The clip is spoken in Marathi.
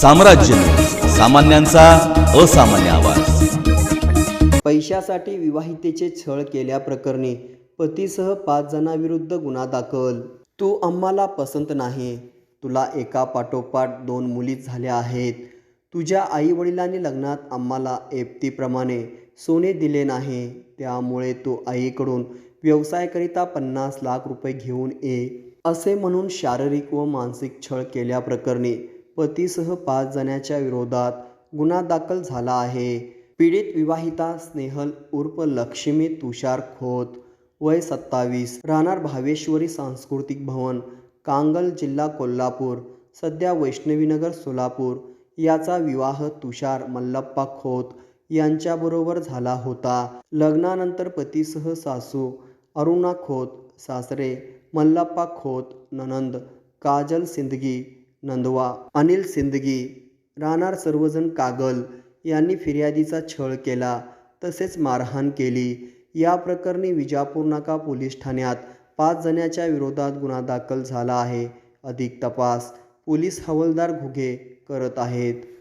साम्राज्य. सामान्यांचा असामान्य आवाज. पैशासाठी विवाहितेचे छळ केल्याप्रकरणी पतीसह पाच जणांविरुद्ध गुन्हा दाखल. तू आम्हाला पसंत नाही. तुला एका पाठोपाठ दोन मुली झाल्या आहेत. तुझ्या आईवडिलांनी लग्नात आम्हाला एप्तीप्रमाणे सोने दिले नाही. त्यामुळे तू आईकडून व्यवसायाकरिता पन्नास लाख रुपये घेऊन ये असे म्हणून शारीरिक व मानसिक छळ केल्याप्रकरणी पतीसह पाच जणांच्या विरोधात गुन्हा दाखल झाला आहे. पीडित विवाहिता स्नेहल उर्फ लक्ष्मी तुषार खोत वय सत्तावीस राहणार भावेश्वरी सांस्कृतिक भवन कांगल जिल्हा कोल्हापूर सध्या वैष्णवीनगर सोलापूर याचा विवाह तुषार मल्लप्पा खोत यांच्याबरोबर झाला होता. लग्नानंतर पतीसह सासू अरुणा खोत सासरे मल्लप्पा खोत ननंद काजल सिंदगी नंदवा अनिल सिंदगी राहणार सर्वजण कागल यांनी फिर्यादीचा छळ केला तसेच मारहाण केली. या प्रकरणी विजापूर नाका पोलीस ठाण्यात पाच जणांच्या विरोधात गुन्हा दाखल झाला आहे. अधिक तपास पोलीस हवालदार घुगे करत आहेत.